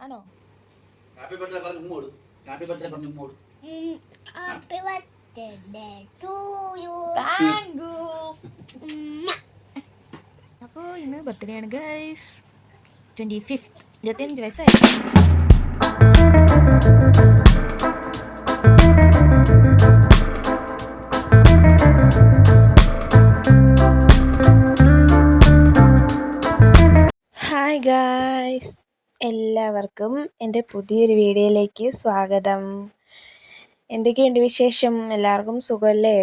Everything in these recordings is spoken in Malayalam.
ആണോ? ഹാപ്പി ബർത്ത്ഡേ പറഞ്ഞു ഉമ്മോട് ഹാപ്പി ബർത്ത്ഡേ പറഞ്ഞു ഉമ്മോട് happy birthday to you thank you അപ്പോൾ ഇന്ന് ബർത്ത്ഡേ ആണ് ഗൈസ് ട്വന്റി ഫിഫ്ത്ത് ഇരുപത്തിയഞ്ച് വയസ്സായി. ഹായ് ഗായ്സ് എല്ലാവർക്കും എന്റെ പുതിയൊരു വീഡിയോയിലേക്ക് സ്വാഗതം. എന്തൊക്കെയുണ്ട് വിശേഷം? എല്ലാവർക്കും സുഖമല്ലേ?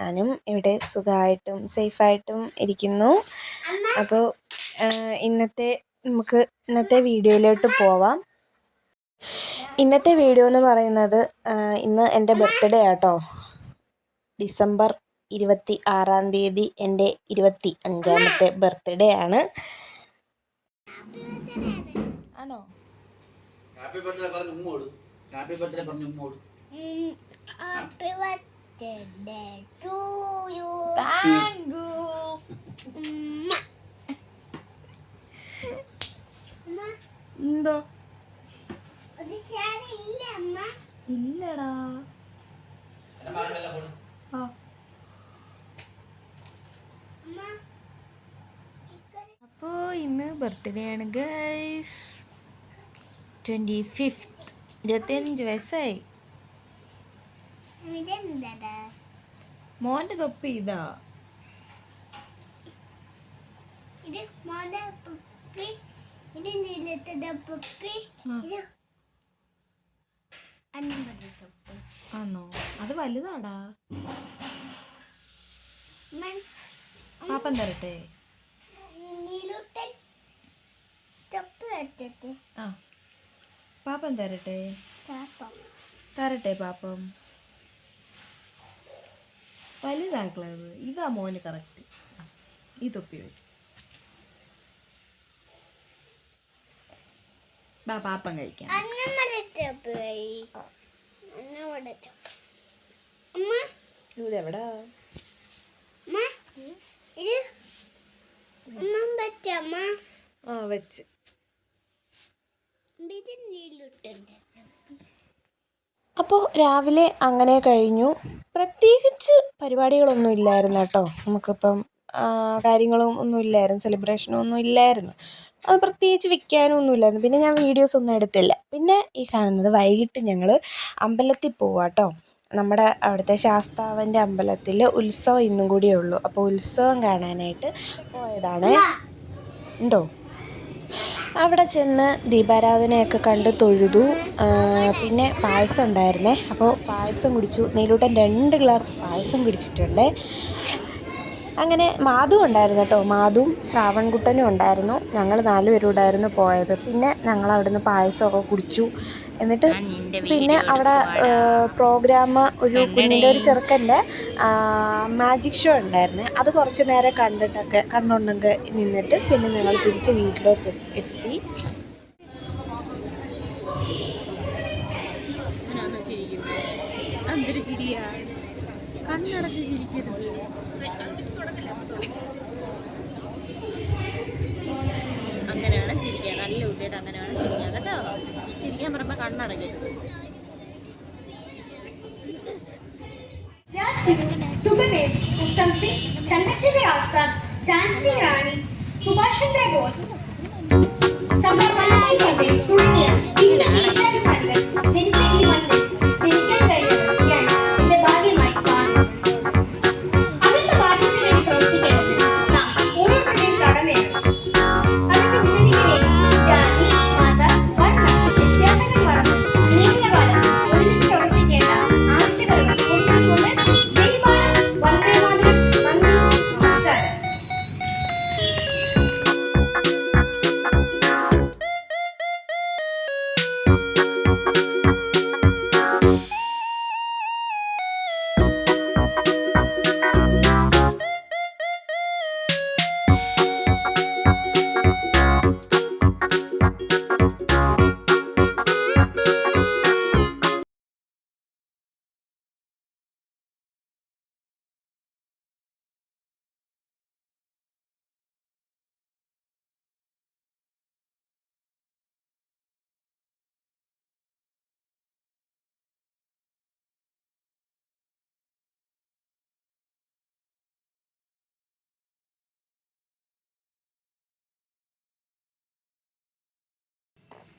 ഞാനും ഇവിടെ സുഖമായിട്ടും സേഫായിട്ടും ഇരിക്കുന്നു. അപ്പോൾ ഇന്നത്തെ നമുക്ക് ഇന്നത്തെ വീഡിയോയിലോട്ട് പോവാം. ഇന്നത്തെ വീഡിയോ എന്ന് പറയുന്നത് ഇന്ന് എന്റെ ബർത്ത്ഡേ ആട്ടോ. ഡിസംബർ ഇരുപത്തി ആറാം തീയതി എന്റെ ഇരുപത്തി അഞ്ചാമത്തെ ബർത്ത്ഡേ ആണ്. ആണോ? ഹാപ്പി ബർത്ത്ഡേ പറഞ്ഞു ഉമ്മോട് ഹാപ്പി ബർത്ത്ഡേ പറഞ്ഞു ഉമ്മോട് happy birthday to you thank you അമ്മ എന്തോ? ഇല്ലടാ. ആ അമ്മ അപ്പോൾ ഇന്ന് ബർത്ത്ഡേ ആണ് ഗൈസ് ട്വന്റി ഫിഫ്ത്ത് ഇരുപത്തിയഞ്ച് വയസ്സായി. മോന്റെ തൊപ്പി ഇതാ. ആണോ അത് വലുതാടാ. പാപ്പം തരട്ടെ? നീലുട്ടൻ ചപ്പ് വെച്ചിട്ട് ആ. പാപ്പൻ തരട്ടെ? തരട്ടെ പാപ്പം. വലുതാക്കളത്. ഇതാ മോന് കറക്റ്റ് ഈ തൊപ്പി വെച്ച് ബാ പാപ്പം കഴിക്കാം. ഇതെവിടാ അമ്മ ഇത് അമ്മ പറ്റമ്മ ആ വെച്ച്. അപ്പോൾ രാവിലെ അങ്ങനെ കഴിഞ്ഞു. പ്രത്യേകിച്ച് പരിപാടികളൊന്നും ഇല്ലായിരുന്നു കേട്ടോ. നമുക്കിപ്പം ആ, കാര്യങ്ങളും ഒന്നും ഇല്ലായിരുന്നു. സെലിബ്രേഷനും ഒന്നും ഇല്ലായിരുന്നു. അത് പ്രത്യേകിച്ച് വിൽക്കാനും ഒന്നും ഇല്ലായിരുന്നു. പിന്നെ ഞാൻ വീഡിയോസ് ഒന്നും എടുത്തില്ല. പിന്നെ ഈ കാണുന്നത് വൈകിട്ട് ഞങ്ങൾ അമ്പലത്തിൽ പോവാം കേട്ടോ. നമ്മുടെ അവിടുത്തെ ശാസ്താവിന്റെ അമ്പലത്തിൽ ഉത്സവം ഇന്നും കൂടിയേ ഉള്ളൂ. അപ്പോൾ ഉത്സവം കാണാനായിട്ട് പോയതാണ്. എന്തോ? അവിടെ ചെന്ന് ദീപാരാധനയൊക്കെ കണ്ട് തൊഴുതു. പിന്നെ പായസം ഉണ്ടായിരുന്നേ. അപ്പോൾ പായസം കുടിച്ചു. നീലൂട്ടൻ രണ്ട് ഗ്ലാസ് പായസം കുടിച്ചിട്ടുണ്ട്. അങ്ങനെ മാധു ഉണ്ടായിരുന്നു കേട്ടോ. മാധുവും ശ്രാവൺകുട്ടനും ഉണ്ടായിരുന്നു. ഞങ്ങൾ നാലുപേരും ഉണ്ടായിരുന്നു പോയത്. പിന്നെ ഞങ്ങൾ അവിടുന്ന് പായസമൊക്കെ കുടിച്ചു. എന്നിട്ട് പിന്നെ അവിടെ പ്രോഗ്രാം ഒരു കുഞ്ഞിന്റെ ഒരു ചെറുക്കന്റെ മാജിക് ഷോ ഉണ്ടായിരുന്നു. അത് കുറച്ച് നേരം കണ്ടിട്ടൊക്കെ കണ്ടുണ്ടെങ്കിൽ നിന്നിട്ട് പിന്നെ ഞങ്ങൾ തിരിച്ച് വീട്ടിലോട്ട് എത്തി. എന്തൊരു ചിരിയാ. കണ്ണടച്ച് ചിരിക്കരുത്. അങ്ങനെയാണ് ചിരിക്കുക. നല്ല കുട്ടിയായിട്ട് അങ്ങനെയാണ് ചിരിക്കുക. കേട്ടോ? ചിരിക്കാൻ പറയുമ്പോൾ കണ്ണടക്കരുത് സുഖദേവ് ഉത്തം സിംഗ് ചന്ദ്രശേഖർ ആസാദ് ഝാൻസി റാണി സുഭാഷ് ചന്ദ്ര ബോസ്. തുടങ്ങിയ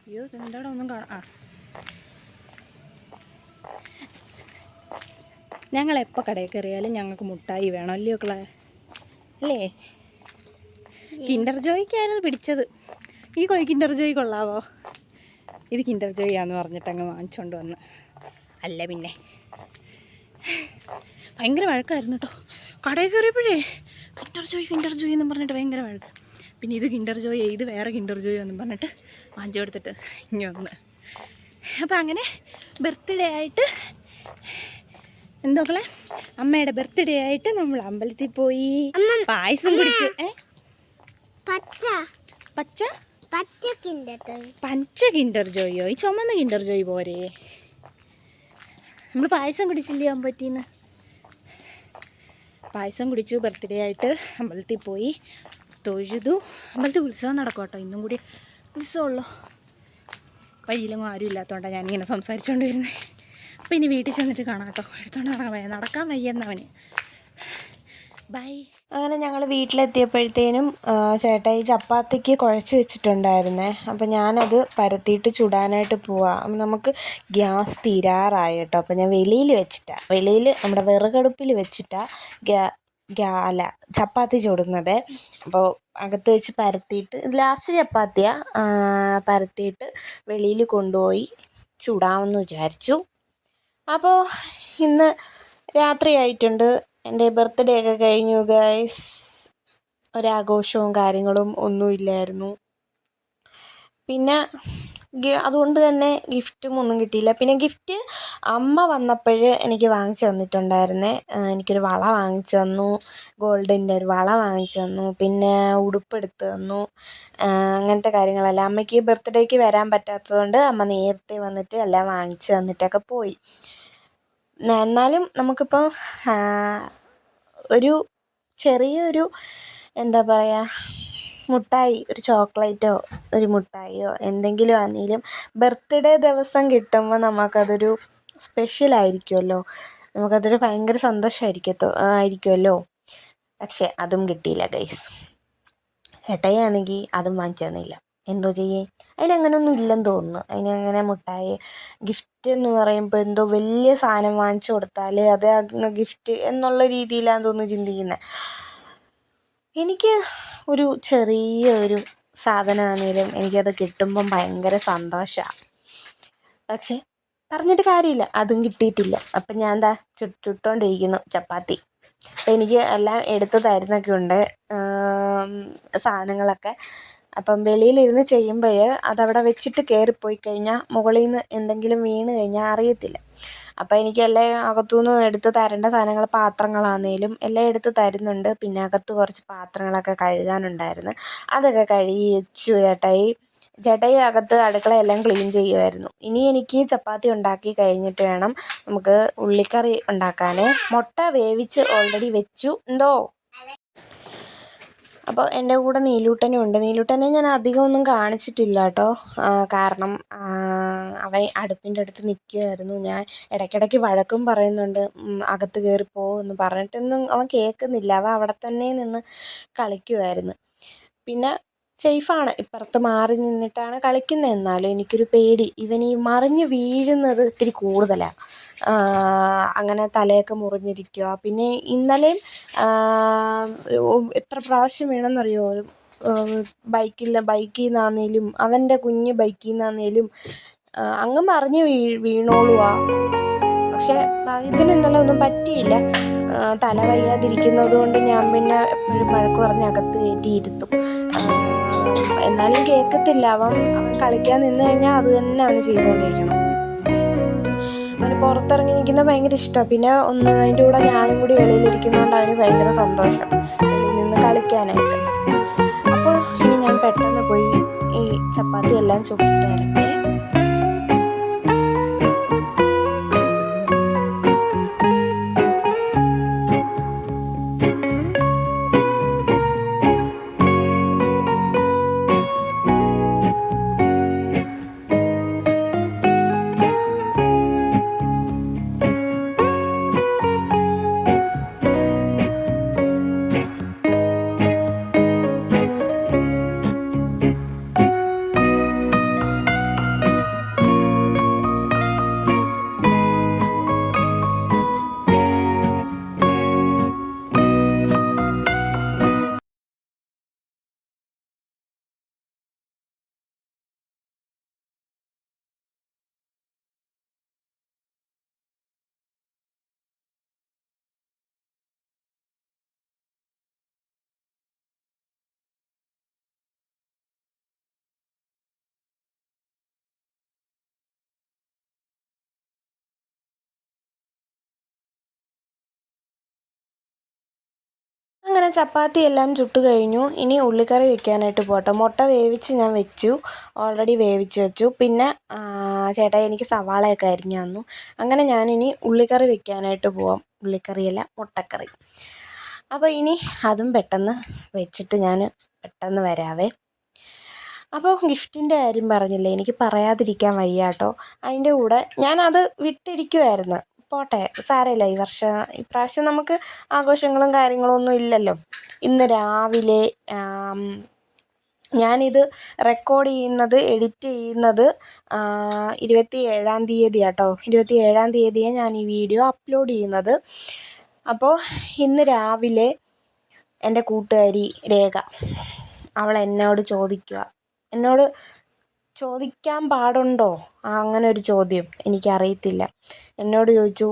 അയ്യോ ഇതെന്താടാ ഒന്നും കാണാം ആ. ഞങ്ങൾ എപ്പോൾ കടയിൽ കയറിയാലും ഞങ്ങൾക്ക് മുട്ടായി വേണം അല്ലയോ ക്ലാ അല്ലേ? കിൻഡർ ജോയ്ക്കായിരുന്നു പിടിച്ചത്? ഈ കോഴി കിൻഡർ ജോയ് കൊള്ളാവോ? ഇത് കിൻഡർ ജോയിയാന്ന് പറഞ്ഞിട്ട് അങ്ങ് വാങ്ങിച്ചോണ്ട് വന്ന്. അല്ല പിന്നെ. ഭയങ്കര വഴക്കായിരുന്നു കേട്ടോ കടയിൽ കയറിയപ്പോഴേ കിൻഡർ ജോയ് കിൻഡർ ജോയ് എന്ന് പറഞ്ഞിട്ട് ഭയങ്കര വഴക്ക്. പിന്നെ ഇത് കിൻഡർ ജോയ് ഇത് വേറെ കിൻഡർ ജോയ് എന്നും പറഞ്ഞിട്ട് വാങ്ങിച്ചു കൊടുത്തിട്ട് ഇനി വന്ന്. അപ്പം അങ്ങനെ ബർത്ത്ഡേ ആയിട്ട് എന്തോക്കളെ അമ്മയുടെ ബർത്ത്ഡേ ആയിട്ട് നമ്മൾ അമ്പലത്തിൽ പോയി. പായസം കുടിച്ച് പച്ച. പച്ച? പച്ച കിൻഡർ ജോയോ ഈ ചുമന്ന കിൻഡർ ജോയ് പോരെ. നമ്മൾ പായസം കുടിച്ചില്ലേ അമ്പറ്റിന്ന് പായസം കുടിച്ചു ബർത്ത്ഡേ ആയിട്ട് അമ്പലത്തിൽ പോയി. തൊഴുതു. അമ്പലത്തിൽ ഉത്സവം നടക്കും കേട്ടോ. ഇന്നും കൂടി ഉത്സവമുള്ളൂ. വഴിയിലൊന്നും ആരും ഇല്ലാത്തതുകൊണ്ടാണ് ഞാനിങ്ങനെ സംസാരിച്ചുകൊണ്ട് വരുന്നത് അപ്പോൾ ഇനി വീട്ടിൽ ചെന്നിട്ട് കാണാം കേട്ടോ. എടുത്തോണ്ട് നടക്കാൻ വയ്യ. നടക്കാൻ വയ്യെന്നവന് ബൈ അങ്ങനെ ഞങ്ങൾ വീട്ടിലെത്തിയപ്പോഴത്തേനും ചേട്ടാ ചേട്ടായി ചപ്പാത്തിക്ക് കുഴച്ച് വെച്ചിട്ടുണ്ടായിരുന്നേ. അപ്പം ഞാനത് പരത്തിയിട്ട് ചുടാനായിട്ട് പോവാം. നമുക്ക് ഗ്യാസ് തീരാറായി കേട്ടോ. അപ്പം ഞാൻ വെളിയിൽ വെച്ചിട്ടാണ് വെളിയിൽ നമ്മുടെ വിറകടുപ്പിൽ വെച്ചിട്ടാണ് അല്ല ചപ്പാത്തി ചുടുന്നത്. അപ്പോൾ അകത്ത് വെച്ച് പരത്തിയിട്ട് ലാസ്റ്റ് ചപ്പാത്തിയാണ് പരത്തിയിട്ട് വെളിയിൽ കൊണ്ടുപോയി ചുടാമെന്ന് വിചാരിച്ചു. അപ്പോൾ ഇന്ന് രാത്രിയായിട്ടുണ്ട് എന്റെ ബർത്ത്ഡേ ഒക്കെ കഴിഞ്ഞു ഗൈസ്. ഒരാഘോഷവും കാര്യങ്ങളും ഒന്നുമില്ലായിരുന്നു. പിന്നെ അതുകൊണ്ട് തന്നെ ഗിഫ്റ്റും ഒന്നും കിട്ടിയില്ല. പിന്നെ ഗിഫ്റ്റ് അമ്മ വന്നപ്പോൾ എനിക്ക് വാങ്ങിച്ചു തന്നിട്ടുണ്ടായിരുന്നേ. എനിക്കൊരു വള വാങ്ങിച്ചു തന്നു. ഗോൾഡിന്റെ ഒരു വള വാങ്ങിച്ചു തന്നു. പിന്നെ ഉടുപ്പ് എടുത്ത് തന്നു. അങ്ങനത്തെ കാര്യങ്ങളെല്ലാം. അമ്മയ്ക്ക് ബർത്ത്ഡേക്ക് വരാൻ പറ്റാത്തതുകൊണ്ട് അമ്മ നേരത്തെ വന്നിട്ട് എല്ലാം വാങ്ങിച്ചു തന്നിട്ടൊക്കെ പോയി. എന്നാലും നമുക്കിപ്പോൾ ഒരു ചെറിയൊരു എന്താ പറയുക മുട്ടായി ഒരു ചോക്ലേറ്റോ ഒരു മുട്ടായിയോ എന്തെങ്കിലും ആണെങ്കിലും ബർത്ത്ഡേ ദിവസം കിട്ടുമ്പോൾ നമുക്കതൊരു സ്പെഷ്യൽ ആയിരിക്കുമല്ലോ നമുക്കതൊരു ഭയങ്കര സന്തോഷമായിരിക്കത്തോ ആയിരിക്കുമല്ലോ പക്ഷെ അതും കിട്ടിയില്ല ഗൈസ് ഏട്ടയാണെങ്കിൽ അതും വാങ്ങിച്ചു തന്നില്ല എന്തോ ചെയ്യേ? അതിനങ്ങനൊന്നും ഇല്ലെന്ന് തോന്നുന്നു. അതിനങ്ങനെ മുട്ടായി ഗിഫ്റ്റ് എന്ന് പറയുമ്പോൾ എന്തോ വലിയ സാധനം വാങ്ങിച്ചു കൊടുത്താൽ അത് ഗിഫ്റ്റ് എന്നുള്ള രീതിയിലാണെന്ന് തോന്നുന്നു ചിന്തിക്കുന്നത് എനിക്ക് ഒരു ചെറിയ ഒരു സാധനമാണെങ്കിലും എനിക്കത് കിട്ടുമ്പം ഭയങ്കര സന്തോഷമാണ് പക്ഷേ പറഞ്ഞിട്ട് കാര്യമില്ല. അതും കിട്ടിയിട്ടില്ല. അപ്പം ഞാൻ എന്താ ചുട്ട് ചുട്ടുകൊണ്ടിരിക്കുന്നു ചപ്പാത്തി. എനിക്ക് എല്ലാം എടുത്ത് തരുന്നൊക്കെ ഉണ്ട് സാധനങ്ങളൊക്കെ. അപ്പം വെളിയിലിരുന്ന് ചെയ്യുമ്പോൾ അതവിടെ വെച്ചിട്ട് കയറിപ്പോയി കഴിഞ്ഞാൽ മുകളിൽ നിന്ന് എന്തെങ്കിലും വീണ് കഴിഞ്ഞാൽ അറിയത്തില്ല. അപ്പം എനിക്ക് എല്ലാം അകത്തുനിന്ന് എടുത്ത് തരേണ്ട സാധനങ്ങൾ പാത്രങ്ങളാണെങ്കിലും എല്ലാം എടുത്ത് തരുന്നുണ്ട്. പിന്നെ അകത്ത് കുറച്ച് പാത്രങ്ങളൊക്കെ കഴുകാനുണ്ടായിരുന്നു. അതൊക്കെ കഴുകി വെച്ചു ചേട്ടായി. ചേട്ടായി അകത്ത് അടുക്കളയെല്ലാം ക്ലീൻ ചെയ്യുമായിരുന്നു ഇനി എനിക്ക് ചപ്പാത്തി ഉണ്ടാക്കി കഴിഞ്ഞിട്ട് വേണം നമുക്ക് ഉള്ളിക്കറി ഉണ്ടാക്കാൻ മുട്ട വേവിച്ച് ഓൾറെഡി വെച്ചു. എന്തോ? അപ്പോൾ എന്റെ കൂടെ നീലൂട്ടനും ഉണ്ട്. നീലൂട്ടനെ ഞാൻ അധികം ഒന്നും കാണിച്ചിട്ടില്ല കേട്ടോ. കാരണം അവൻ അടുപ്പിന്റെ അടുത്ത് നിൽക്കുകയായിരുന്നു ഞാൻ ഇടയ്ക്കിടയ്ക്ക് വഴക്കും പറയുന്നുണ്ട്. അകത്ത് കയറിപ്പോ എന്ന് പറഞ്ഞിട്ടൊന്നും അവൻ കേൾക്കുന്നില്ല. അവൻ അവിടെ തന്നെ നിന്ന് കളിക്കുമായിരുന്നു പിന്നെ സേഫാണ്. ഇപ്പുറത്ത് മാറി നിന്നിട്ടാണ് കളിക്കുന്നത് എന്നാലും എനിക്കൊരു പേടി. ഇവൻ ഈ മറിഞ്ഞ് വീഴുന്നത് ഇത്തിരി കൂടുതലാണ് അങ്ങനെ തലയൊക്കെ മുറിഞ്ഞിരിക്കുക പിന്നെ ഇന്നലെയും എത്ര പ്രാവശ്യം വീണെന്നറിയോ ബൈക്കിൽ ബൈക്കിൽ നിന്നാന്നേലും അവന്റെ കുഞ്ഞ് ബൈക്കിൽ നിന്നാന്നേലും അങ്ങ് മറിഞ്ഞ് വീ വീണോളുവാ. പക്ഷെ ഇതിന് ഇന്നലെ ഒന്നും പറ്റിയില്ല. തല വയ്യാതിരിക്കുന്നത് കൊണ്ട് ഞാൻ പിന്നെ എപ്പോഴും മഴക്ക് പറഞ്ഞ് അകത്ത് കയറ്റി ഇരുത്തും. എന്നാലും കേൾക്കത്തില്ല അവൻ അവൻ കളിക്കാൻ നിന്ന് കഴിഞ്ഞാൽ അത് തന്നെ അവന് ചെയ്തുകൊണ്ടിരിക്കണം. അവന് പുറത്തിറങ്ങി നിൽക്കുന്നത് ഭയങ്കര ഇഷ്ടമാണ് പിന്നെ ഒന്ന് അതിന്റെ കൂടെ ഞാനും കൂടി വെളിയിലിരിക്കുന്നതുകൊണ്ട് അവന് ഭയങ്കര സന്തോഷം. വെളിയിൽ നിന്ന് കളിക്കാനായിട്ട്. അപ്പോൾ ഇനി ഞാൻ പെട്ടെന്ന് പോയി ഈ ചപ്പാത്തി എല്ലാം ചുട്ടിട്ട് വരട്ടെ. ചപ്പാത്തി എല്ലാം ചുട്ട് കഴിഞ്ഞു. ഇനി ഉള്ളിക്കറി വെക്കാനായിട്ട് പോട്ടെ. മുട്ട വേവിച്ച് ഞാൻ വെച്ചു. ഓൾറെഡി വേവിച്ച് വെച്ചു. പിന്നെ ചേട്ടാ എനിക്ക് സവാളയൊക്കെ അരിഞ്ഞു തന്നു. അങ്ങനെ ഞാനിനി ഉള്ളിക്കറി വെക്കാനായിട്ട് പോവാം. ഉള്ളിക്കറിയല്ല മുട്ടക്കറി. അപ്പോൾ ഇനി അതും പെട്ടെന്ന് വെച്ചിട്ട് ഞാൻ പെട്ടെന്ന് വരാവേ. അപ്പോൾ ഗിഫ്റ്റിന്റെ കാര്യം പറഞ്ഞില്ലേ? എനിക്ക് പറയാതിരിക്കാൻ വയ്യാട്ടോ. അതിന്റെ കൂടെ ഞാനത് വിട്ടിരിക്കുമായിരുന്നു പോട്ടെ സാരമില്ല. ഈ വർഷം ഇപ്രാവശ്യം നമുക്ക് ആഘോഷങ്ങളും കാര്യങ്ങളും ഒന്നും ഇല്ലല്ലോ. ഇന്ന് രാവിലെ ഞാനിത് റെക്കോർഡ് ചെയ്യുന്നത് എഡിറ്റ് ചെയ്യുന്നത് ഇരുപത്തി ഏഴാം തീയതി കേട്ടോ ഇരുപത്തി ഏഴാം തീയതിയാണ് ഞാൻ ഈ വീഡിയോ അപ്ലോഡ് ചെയ്യുന്നത്. അപ്പോൾ ഇന്ന് രാവിലെ എന്റെ കൂട്ടുകാരി രേഖ. അവൾ എന്നോട് ചോദിക്കുക. എന്നോട് ചോദിക്കാൻ പാടുണ്ടോ? അങ്ങനെ ഒരു ചോദ്യം എനിക്കറിയത്തില്ല. എന്നോട് ചോദിച്ചു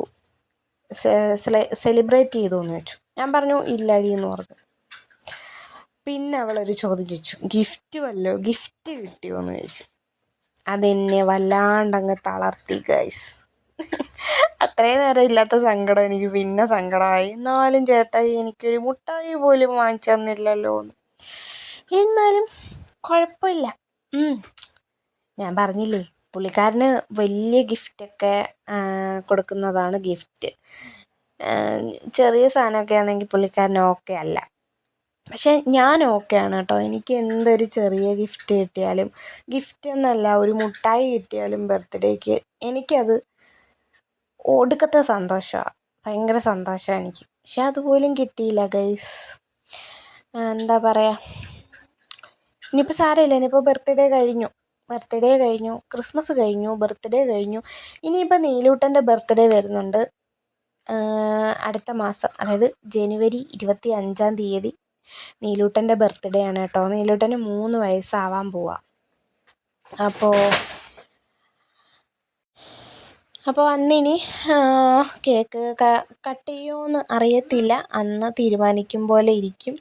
സെലിബ്രേറ്റ് ചെയ്തോ എന്ന് ചോദിച്ചു. ഞാൻ പറഞ്ഞു ഇല്ലടി എന്ന് പറഞ്ഞു. പിന്നെ അവളൊരു ചോദ്യം ചോദിച്ചു ഗിഫ്റ്റ് വല്ലോ ഗിഫ്റ്റ് കിട്ടിയോ എന്ന് ചോദിച്ചു. അതെന്നെ വല്ലാണ്ടങ്ങ് തളർത്തി ഗൈസ് അത്രയും നേരം ഇല്ലാത്ത സങ്കടം എനിക്ക് പിന്നെ സങ്കടമായി എന്നാലും ചേട്ടായി എനിക്കൊരു മുട്ടായി പോലും വാങ്ങിച്ചു തന്നില്ലല്ലോ എന്ന് എന്നാലും കുഴപ്പമില്ല. ഞാൻ പറഞ്ഞില്ലേ പുള്ളിക്കാരന് വലിയ ഗിഫ്റ്റൊക്കെ കൊടുക്കുന്നതാണ് ഗിഫ്റ്റ് ചെറിയ സാധനമൊക്കെ ആണെങ്കിൽ പുള്ളിക്കാരന് ഓക്കെ അല്ല. പക്ഷേ ഞാൻ ഓക്കെയാണ് കേട്ടോ. എനിക്ക് എന്തൊരു ചെറിയ ഗിഫ്റ്റ് കിട്ടിയാലും ഗിഫ്റ്റ് എന്നല്ല ഒരു മുട്ടായി കിട്ടിയാലും ബർത്ത്ഡേക്ക് എനിക്കത് ഒടുക്കത്തെ സന്തോഷമാണ് ഭയങ്കര സന്തോഷമാണ് എനിക്ക്. പക്ഷെ അതുപോലും കിട്ടിയില്ല ഗൈസ് എന്താ പറയുക ഇനിയിപ്പോൾ സാരമില്ല. ഇനിയിപ്പോൾ ബർത്ത്ഡേ കഴിഞ്ഞു. ബർത്ത്ഡേ കഴിഞ്ഞു ക്രിസ്മസ് കഴിഞ്ഞു ബർത്ത്ഡേ കഴിഞ്ഞു. ഇനിയിപ്പോൾ നീലൂട്ടന്റെ ബർത്ത്ഡേ വരുന്നുണ്ട്. അടുത്ത മാസം അതായത് ജനുവരി ഇരുപത്തി അഞ്ചാം തീയതി നീലൂട്ടന്റെ ബർത്ത്ഡേ ആണ് കേട്ടോ. നീലൂട്ടന് മൂന്ന് വയസ്സാവാൻ പോവാ. അപ്പോൾ അപ്പോൾ അന്നിനി കേക്ക് കട്ട് ചെയ്യുമോയെന്ന് അറിയത്തില്ല. അന്ന് തീരുമാനിക്കും പോലെ ഇരിക്കും.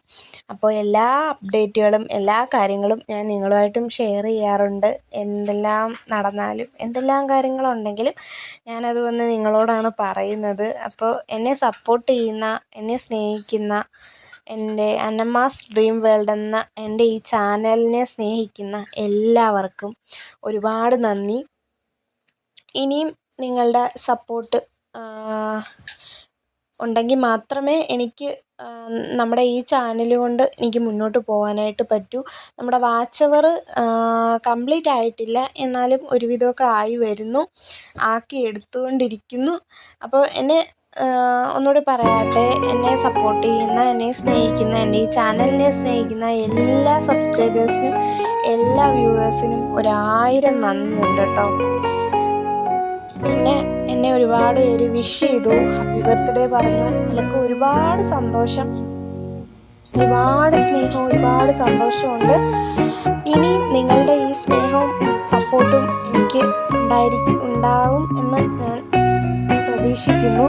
അപ്പോൾ എല്ലാ അപ്ഡേറ്റുകളും എല്ലാ കാര്യങ്ങളും ഞാൻ നിങ്ങളുമായിട്ടും ഷെയർ ചെയ്യാറുണ്ട്. എന്തെല്ലാം നടന്നാലും എന്തെല്ലാം കാര്യങ്ങളുണ്ടെങ്കിലും ഞാനത് വന്ന് നിങ്ങളോടാണ് പറയുന്നത്. അപ്പോൾ എന്നെ സപ്പോർട്ട് ചെയ്യുന്ന എന്നെ സ്നേഹിക്കുന്ന എന്റെ അന്നമ്മാസ് ഡ്രീം വേൾഡ് എന്ന എന്റെ ഈ ചാനലിനെ സ്നേഹിക്കുന്ന എല്ലാവർക്കും ഒരുപാട് നന്ദി. ഇനിയും നിങ്ങളുടെ സപ്പോർട്ട് ഉണ്ടെങ്കിൽ മാത്രമേ എനിക്ക് നമ്മുടെ ഈ ചാനൽ കൊണ്ട് എനിക്ക് മുന്നോട്ട് പോകാനായിട്ട് പറ്റൂ. നമ്മുടെ വാച്ച് അവർ കംപ്ലീറ്റ് ആയിട്ടില്ല. എന്നാലും ഒരുവിധമൊക്കെ ആയി വരുന്നു. ആക്കി എടുത്തുകൊണ്ടിരിക്കുന്നു. അപ്പോൾ എന്നെ ഒന്നുകൂടി പറയാട്ടെ. എന്നെ സപ്പോർട്ട് ചെയ്യുന്ന എന്നെ സ്നേഹിക്കുന്ന എന്റെ ഈ ചാനലിനെ സ്നേഹിക്കുന്ന എല്ലാ സബ്സ്ക്രൈബേഴ്സിനും എല്ലാ വ്യൂവേഴ്സിനും ഒരായിരം നന്ദിയുണ്ട് കേട്ടോ. പിന്നെ എന്നെ ഒരുപാട് പേര് വിഷ് ചെയ്തു. ഹാപ്പി ബർത്ത്ഡേ പറഞ്ഞു. അതിലൊക്കെ ഒരുപാട് സന്തോഷം. ഒരുപാട് സ്നേഹവും ഒരുപാട് സന്തോഷമുണ്ട്. ഇനിയും നിങ്ങളുടെ ഈ സ്നേഹവും സപ്പോർട്ടും എനിക്ക് ഉണ്ടായിരിക്കും ഉണ്ടാവും എന്ന് ഞാൻ പ്രതീക്ഷിക്കുന്നു.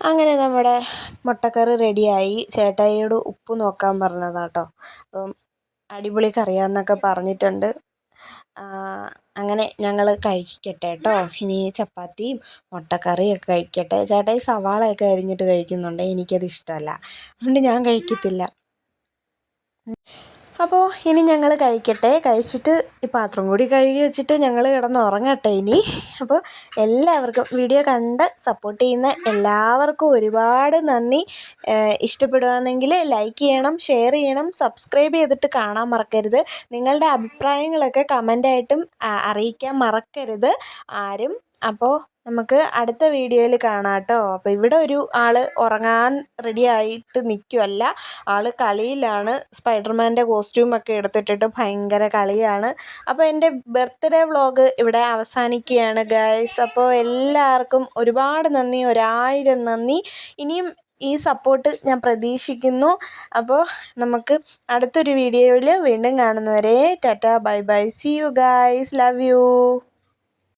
അങ്ങനെ നമ്മുടെ മുട്ടക്കറി റെഡിയായി. ചേട്ടായിയോട് ഉപ്പ് നോക്കാൻ പറഞ്ഞതാണ് കേട്ടോ അപ്പം അടിപൊളി കറിയാന്നൊക്കെ പറഞ്ഞിട്ടുണ്ട്. അങ്ങനെ ഞങ്ങൾ കഴിക്കട്ടെ കേട്ടോ ഇനി ചപ്പാത്തിയും മുട്ടക്കറിയൊക്കെ കഴിക്കട്ടെ. ചേട്ടായി സവാളയൊക്കെ അരിഞ്ഞിട്ട് കഴിക്കുന്നുണ്ട്. എനിക്കത് ഇഷ്ടമല്ല അതുകൊണ്ട് ഞാൻ കഴിക്കത്തില്ല. അപ്പോൾ ഇനി ഞങ്ങൾ കഴിക്കട്ടെ. കഴിച്ചിട്ട് ഈ പാത്രം കൂടി കഴുകി വെച്ചിട്ട് ഞങ്ങൾ കിടന്ന് ഉറങ്ങട്ടെ ഇനി. അപ്പോൾ എല്ലാവർക്കും വീഡിയോ കണ്ട് സപ്പോർട്ട് ചെയ്യുന്ന എല്ലാവർക്കും ഒരുപാട് നന്ദി. ഇഷ്ടപ്പെടുകയാണെങ്കിൽ ലൈക്ക് ചെയ്യണം ഷെയർ ചെയ്യണം സബ്സ്ക്രൈബ് ചെയ്തിട്ട് കാണാൻ മറക്കരുത്. നിങ്ങളുടെ അഭിപ്രായങ്ങളൊക്കെ കമന്റായിട്ടും അറിയിക്കാൻ മറക്കരുത്. ആരും അപ്പോൾ നമുക്ക് അടുത്ത വീഡിയോയിൽ കാണാം കേട്ടോ. അപ്പോൾ ഇവിടെ ഒരു ആൾ ഉറങ്ങാൻ റെഡി ആയിട്ട് നിൽക്കുമല്ല ആൾ കളിയിലാണ്. സ്പൈഡർമാന്റെ കോസ്റ്റ്യൂമൊക്കെ എടുത്തിട്ടിട്ട് ഭയങ്കര കളിയാണ്. അപ്പോൾ എന്റെ ബർത്ത്ഡേ വ്ളോഗ് ഇവിടെ അവസാനിക്കുകയാണ് ഗൈസ് അപ്പോൾ എല്ലാവർക്കും ഒരുപാട് നന്ദി ഒരായിരം നന്ദി. ഇനിയും ഈ സപ്പോർട്ട് ഞാൻ പ്രതീക്ഷിക്കുന്നു. അപ്പോൾ നമുക്ക് അടുത്തൊരു വീഡിയോയിൽ വീണ്ടും കാണുന്നവരെ Tata bye bye. See you guys love you